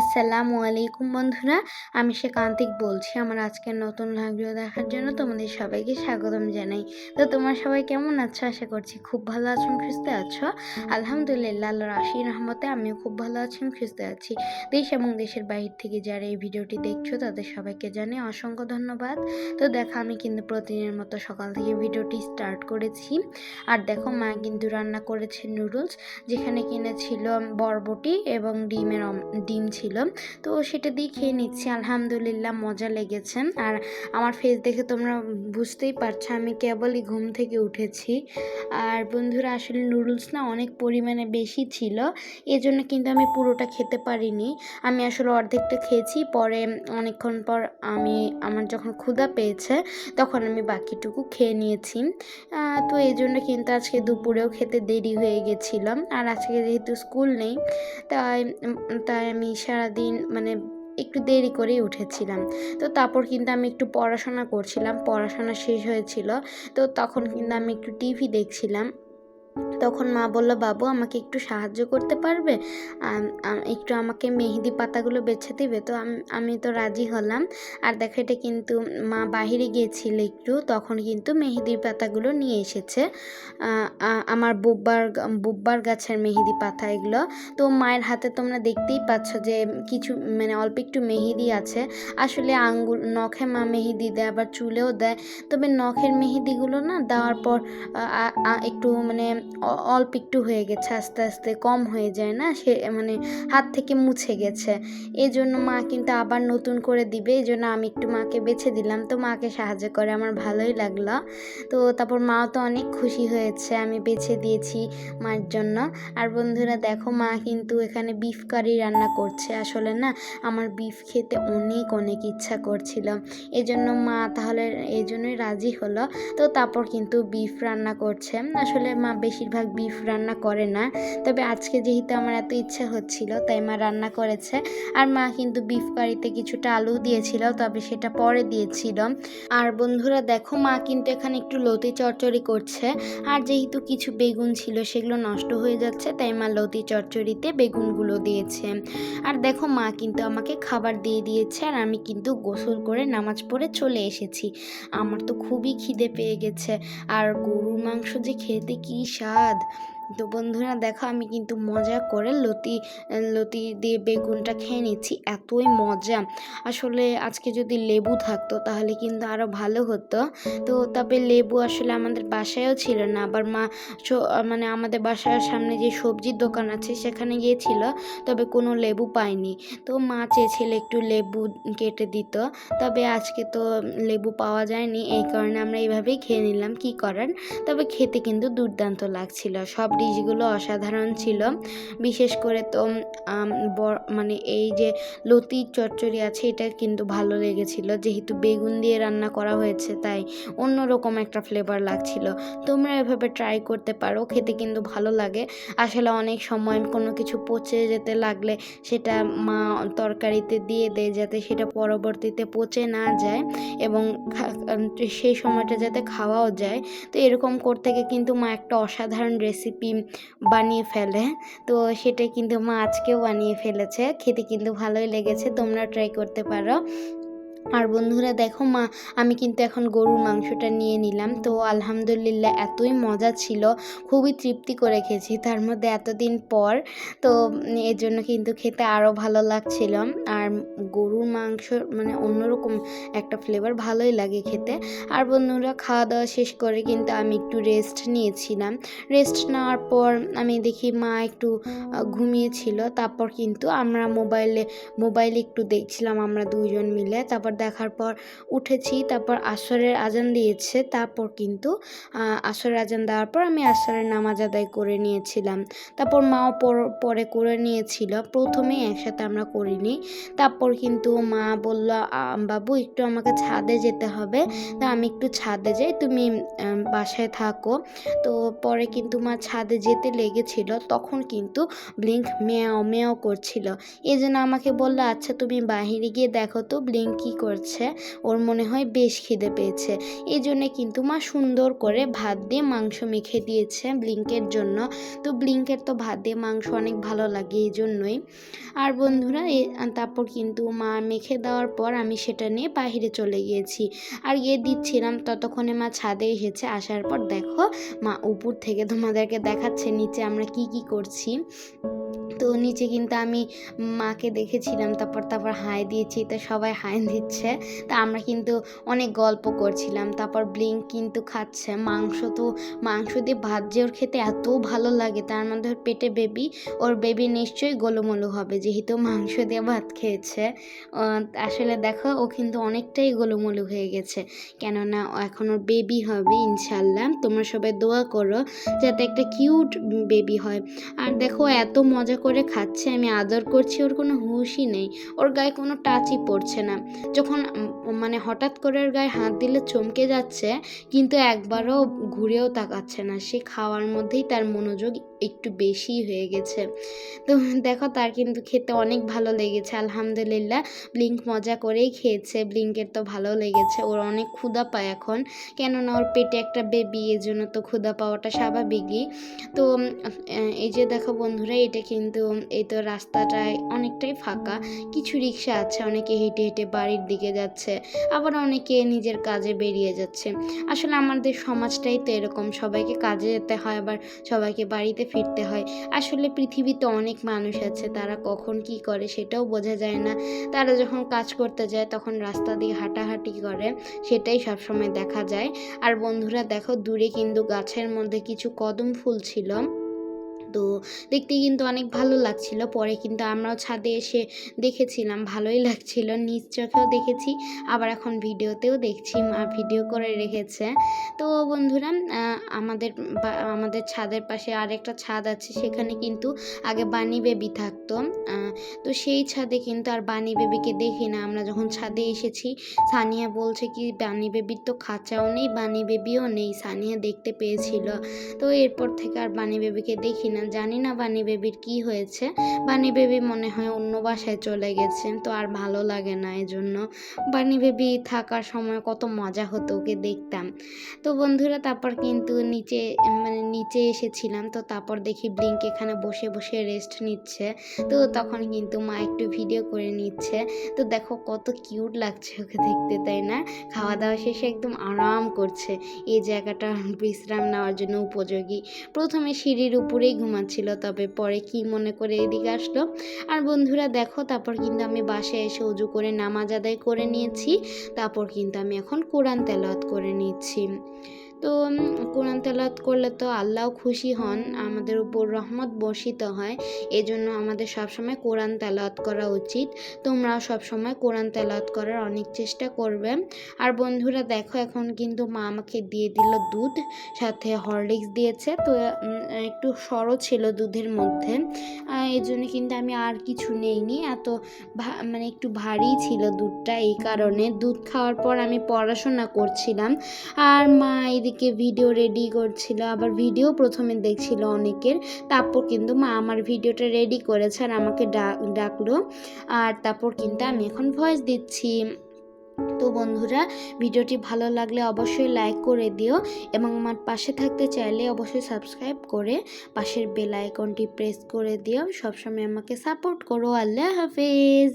আসসালামু আলাইকুম বন্ধুরা, আমি সে কান্তিক বলছি। আমার আজকের নতুন ভিডিও দেখার জন্য তোমাদের সবাইকে স্বাগতম জানাই। তো তোমার সবাই কেমন আছো? আশা করছি খুব ভালো আছো, সুস্থ আছো। আলহামদুলিল্লাহ আল্লাহর আশি রহমতে আমিও খুব ভালো আছি, সুস্থ আছি। দেশ এবং দেশের বাইরে থেকে যারা এই ভিডিওটি দেখছ, তাদের সবাইকে জানাই অসংখ্য ধন্যবাদ। তো দেখো, আমি কিন্তু প্রতিদিনের মতো সকাল থেকে ভিডিওটি স্টার্ট করেছি। আর দেখো, মা কিন্তু রান্না করেছে নুডলস যেখানে কিনা ছিল বরবটি এবং ডিমের ডিম ছিল। তো সেটা দিয়ে খেয়ে নিচ্ছি। আলহামদুলিল্লাহ মজা লেগেছেন আর আমার ফেস দেখে তোমরা বুঝতেই পারছ, আমি কেবলই ঘুম থেকে উঠেছি। আর বন্ধুরা, আসলে নুডলস না অনেক পরিমাণে বেশি ছিল। এজন্য কিন্তু আমি পুরোটা খেতে পারিনি। আমি আসলে অর্ধেকটা খেয়েছি, পরে অনেকক্ষণ পর আমি, আমার যখন ক্ষুধা পেয়েছে, তখন আমি বাকিটুকু খেয়ে নিয়েছি। তো এই জন্য কিন্তু আজকে দুপুরেও খেতে দেরি হয়ে গেছিলাম আর আজকে যেহেতু স্কুল নেই, তাই তাই আমি সারাদিন মানে একটু দেরি করেই উঠেছিলাম। তো তারপর কিন্তু আমি একটু পড়াশোনা করছিলাম, পড়াশোনা শেষ হয়েছিল। তো তখন কিন্তু আমি একটু টিভি দেখছিলাম। তখন মা বলল, বাবু, আমাকে একটু সাহায্য করতে পারবে? একটু আমাকে মেহেদি পাতাগুলো বেছে দিবে? তো আমি তো রাজি হলাম। আর দেখো, এটা কিন্তু মা বাহিরে গিয়েছিল একটু, তখন কিন্তু মেহেদির পাতাগুলো নিয়ে এসেছে। আমার বুব্বার বুব্বার গাছের মেহেদি পাতা এগুলো। তো মায়ের হাতে তোমরা দেখতেই পাচ্ছ যে কিছু মানে অল্প একটু মেহেদি আছে। আসলে আঙ্গুল নখে মা মেহেদি দেয়, আবার চুলেও দেয়। তবে নখের মেহেদিগুলো না দেওয়ার পর একটু মানে অল্প একটু হয়ে গেছে, আস্তে আস্তে কম হয়ে যায় না? সে মানে হাত থেকে মুছে গেছে। এই জন্য মা কিন্তু আবার নতুন করে দিবে এই জন্য আমি একটু মাকে বেছে দিলাম। তো মাকে সাহায্য করে, আমার ভালোই লাগল। তো তারপর মাও তো অনেক খুশি হয়েছে, আমি বেছে দিয়েছি মার জন্য। আর বন্ধুরা দেখো, মা কিন্তু এখানে বিফ কারি রান্না করছে। আসলে না, আমার বিফ খেতে অনেক অনেক ইচ্ছা করছিল। এই জন্য মা তাহলে এই জন্যই রাজি হলো। তো তারপর কিন্তু বিফ রান্না করছে। আসলে মা বেশিরভাগ বিফ রান্না করে না। তবে আজকে যেহেতু আমার এত ইচ্ছা হচ্ছিল, তাই মা রান্না করেছে। আর মা কিন্তু বিফ কারিতে কিছুটা আলু দিয়েছিল, তবে সেটা পরে দিয়েছিল। আর বন্ধুরা, দেখো মা কিন্তু এখানে একটু লতি চচ্চড়ি করছে। আর যেহেতু কিছু বেগুন ছিল, সেগুলো নষ্ট হয়ে যাচ্ছে, তাই মা লতি চচ্চড়িতে বেগুনগুলো দিয়েছে। আর দেখো মা কিন্তু আমাকে খাবার দিয়ে দিয়েছে, আর আমি কিন্তু গোসল করে নামাজ পড়ে চলে এসেছি। আমার তো খুবই খিদে পেয়ে গেছে। আর গরুর মাংস যে খেতে কি স্বাদ তো বন্ধুরা দেখো আমি কিন্তু মজা করে লতি লতি দিয়ে বেগুনটা খেয়ে নিচ্ছি, এতই মজা। আসলে আজকে যদি লেবু থাকতো তাহলে কিন্তু আরও ভালো হতো। তো তবে লেবু আসলে আমাদের বাসায়ও ছিল না, আবার মা মানে আমাদের বাসার সামনে যে সবজির দোকান আছে সেখানে গিয়েছিল, তবে কোনো লেবু পাইনি। তো মা চেয়েছিল একটু লেবু কেটে দিত, তবে আজকে তো লেবু পাওয়া যায়নি, এই কারণে আমরা এইভাবেই খেয়ে নিলাম, কি করার? তবে খেতে কিন্তু দুর্দান্ত লাগছিল, সব ডিশগুলো অসাধারণ ছিল। বিশেষ করে তো মানে এই যে লতির চচ্চড়ি আছে, এটা কিন্তু ভালো লেগেছিল। যেহেতু বেগুন দিয়ে রান্না করা হয়েছে, তাই অন্যরকম একটা ফ্লেভার লাগছিল। তোমরা এভাবে ট্রাই করতে পারো, খেতে কিন্তু ভালো লাগে। আসলে অনেক সময় কোনো কিছু পচে যেতে লাগলে সেটা মা তরকারিতে দিয়ে দেয়, যাতে সেটা পরবর্তীতে পচে না যায় এবং সেই সময়টা যাতে খাওয়াও যায়। তো এরকম করতে গিয়ে কিন্তু মা একটা অসাধারণ রেসিপি বানিয়ে ফেলে। তো সেটা কিন্তু মা আজকেও বানিয়ে ফেলেছে। খেতে কিন্তু ভালোই লেগেছে। তোমরা ট্রাই করতে পারো। আর বন্ধুরা দেখো মা, আমি কিন্তু এখন গরুর মাংসটা নিয়ে নিলাম। তো আলহামদুলিল্লাহ এতই মজা ছিল, খুবই তৃপ্তি করে খেয়েছি তার মধ্যে এতদিন পর। তো এর জন্য কিন্তু খেতে আরও ভালো লাগছিল। আর গরুর মাংস মানে অন্যরকম একটা ফ্লেভার ভালোই লাগে খেতে। আর বন্ধুরা খাওয়া দাওয়া শেষ করে কিন্তু আমি একটু রেস্ট নিয়েছিলাম। রেস্ট নেওয়ার পর আমি দেখি মা একটু ঘুমিয়েছিল। তারপর কিন্তু আমরা মোবাইলে মোবাইলে একটু দেখছিলাম আমরা দুজন মিলে। তারপর দেখার পর উঠেছি, তারপর আসরের আজান দিয়েছে, তারপর কিন্তু আসরের আজান দেওয়ার পর আমি আসরের নামাজ আদায় করে নিয়েছিলাম। তারপর মাও পর- করে নিয়েছিল, প্রথমে একসাথে আমরা করিনি। তারপর কিন্তু মা বলল, "আ- বাবু, একটু আমাকে ছাদে যেতে হবে। তা আমি একটু ছাদে যাই, তুমি বাসায় থাকো। তো পরে কিন্তু মা ছাদে যেতে লেগেছিল, তখন কিন্তু ব্লিঙ্ক মেয়াও মেয়াও করছিল। এই জন্য আমাকে বলল আচ্ছা তুমি বাহিরে গিয়ে দেখো তো, ব্লিঙ্ক কী করছে, ওর মনে হয় বেশ খিদে পেয়েছে। এই জন্যে কিন্তু মা সুন্দর করে ভাত দিয়ে মাংস মেখে দিয়েছে ব্লিঙ্কের জন্য। তো ব্লিঙ্কের তো ভাত দিয়ে মাংস অনেক ভালো লাগে এই জন্যই আর বন্ধুরা তারপর কিন্তু মা মেখে দেওয়ার পর আমি সেটা নিয়ে বাহিরে চলে গিয়েছি। আর গিয়ে দিচ্ছিলাম, ততক্ষণে মা ছাদে এসেছে, আসার পর দেখো মা উপর থেকে তোমাদেরকে দেখাচ্ছে নিচে আমরা কি কি করছি। তো নিচে কিন্তু আমি মাকে দেখেছিলাম, তারপর তারপর হাই দিয়েছি, তো সবাই হাই দিচ্ছে। তা আমরা কিন্তু অনেক গল্প করছিলাম। তারপর ব্লিঙ্ক কিন্তু খাচ্ছে। মাংস তো, মাংস দিয়ে ভাত যে ওর খেতে এত ভালো লাগে, তার মধ্যে ওর পেটে বেবি ওর বেবি নিশ্চয়ই গোলুমোলু হবে, যেহেতু মাংস দিয়ে ভাত খেয়েছে। আসলে দেখো, ও কিন্তু অনেকটাই গোলুমোলু হয়ে গেছে। কেননা এখন ওর বেবি হবে ইনশাল্লাহ তোমরা সবাই দোয়া করো যাতে একটা কিউট বেবি হয়। আর দেখো এত মজা করে খাচ্ছে, আমি আদর করছি, ওর কোনো হুঁশই নেই। ওর গায়ে কোনো টাচই পড়ছে না। যখন মানে হঠাৎ করে গায়ে হাত দিলে চমকে যাচ্ছে, কিন্তু একবারও ঘুরেও তাকাচ্ছে না। সে খাওয়ার মধ্যেই তার মনোযোগ একটু বেশি হয়ে গেছে। তো দেখো তার কিন্তু খেতে অনেক ভালো লেগেছে, আলহামদুলিল্লাহ। ব্লিঙ্ক মজা করেই খেয়েছে, ব্লিঙ্কের তো ভালো লেগেছে। ওর অনেক ক্ষুধা পায় এখন, কেননা ওর পেটে একটা বেবি এর জন্য তো ক্ষুধা পাওয়াটা স্বাভাবিকই। তো এই যে দেখো বন্ধুরা, এটা কিন্তু, এই তো রাস্তাটায় অনেকটাই ফাঁকা। কিছু রিক্সা আছে, অনেকে হেঁটে হেঁটে বাড়ির দিকে যাচ্ছে, আবার অনেকে নিজের কাজে বেরিয়ে যাচ্ছে। আসলে আমাদের সমাজটাই তো এরকম, সবাইকে কাজে যেতে হয়, আবার সবাইকে বাড়িতে ফিরতে হয়। আসলে পৃথিবীতে অনেক মানুষ আছে, তারা কখন কি করে সেটাও বোঝা যায় না। তারা যখন কাজ করতে যায়, তখন রাস্তা দিয়ে হাঁটাহাঁটি করে, সেটাই সবসময় দেখা যায়। আর বন্ধুরা, দেখো, দূরে কিন্তু গাছের মধ্যে কিছু কদম ফুল ছিল। তো দেখতে কিন্তু অনেক ভালো লাগছিল। পরে কিন্তু আমরাও ছাদে এসে দেখেছিলাম, ভালোই লাগছিল। নিজ চোখেও দেখেছি, আবার এখন ভিডিওতেও দেখছি, মা ভিডিও করে রেখেছে। তো বন্ধুরা আমাদের আমাদের ছাদের পাশে আরেকটা ছাদ আছে, সেখানে কিন্তু আগে বানি বেবি থাকতো। তো সেই ছাদে কিন্তু আর বানি বেবিকে দেখি না। আমরা যখন ছাদে এসেছি, সানিয়া বলছে কি বানি বেবির তো খাঁচাও নেই বানি বেবিও নেই। সানিয়া দেখতে পেয়েছিল। তো এরপর থেকে আর বানি বেবিকে দেখি না। জানি না বানি বেবির কি হয়েছে। বানি বেবি মনে হয় অন্য বাসায় চলে গেছে, তো আর ভালো লাগে না এই জন্য বানি বেবি থাকার সময় কত মজা হতো ওকে দেখতাম। তো বন্ধুরা, তারপর কিন্তু নিচে মানে নিচে এসেছিলাম, তো তারপর দেখি ব্লিঙ্ক এখানে বসে বসে রেস্ট নিচ্ছে। তো তখন কিন্তু মা একটু ভিডিও করে নিচ্ছে। তো দেখো কত কিউট লাগছে ওকে দেখতে, তাই না? খাওয়া দাওয়া শেষে একদম আরাম করছে। এই জায়গাটা বিশ্রাম নেওয়ার জন্য উপযোগী। প্রথমে সিঁড়ির উপরেই ঘুমাচ্ছিল, তবে পরে কি মনে করে এদিকে আসলো? আর বন্ধুরা দেখো, তারপর কিন্তু আমি বাসায় এসে উজু করে নামাজ আদায় করে নিয়েছি, তারপর কিন্তু আমি এখন কোরআন তেলাওয়াত করে নিচ্ছি। তো কোরআন তেলাওয়াত করলে তো আল্লাহ খুশি হন, আমাদের উপর রহমত বর্ষিত হয়। এজন্য আমাদের সবসময় কোরআন তেলাওয়াত করা উচিত। তোমরাও সবসময় কোরআন তেলাওয়াত করার অনেক চেষ্টা করবে। আর বন্ধুরা, দেখো এখন কিন্তু মা আমাকে দিয়ে দিল দুধ, সাথে হরলিক্স দিয়েছে। তো একটু সরো ছিল দুধের মধ্যে। এই জন্য কিন্তু আমি আর কিছু নেইনি। এত মানে একটু ভারী ছিল দুধটা, এই কারণে। দুধ খাওয়ার পর আমি পড়াশোনা করছিলাম। আর মা এদিকে ভিডিও রেডি করছিল, আবার ভিডিও প্রথমে দেখছিল অনেকের। তারপর কিন্তু মা আমার ভিডিওটা রেডি করেছে আর আমাকে ডাক ডাকলো। আর তারপর কিন্তু আমি এখন ভয়েস দিচ্ছি। তো বন্ধুরা, ভিডিওটি ভালো লাগলে অবশ্যই লাইক করে দিও এবং আমার পাশে থাকতে চাইলে অবশ্যই সাবস্ক্রাইব করে পাশের বেল আইকনটি প্রেস করে দিও। সবসময় আমাকে সাপোর্ট করো। আল্লাহ হাফেজ।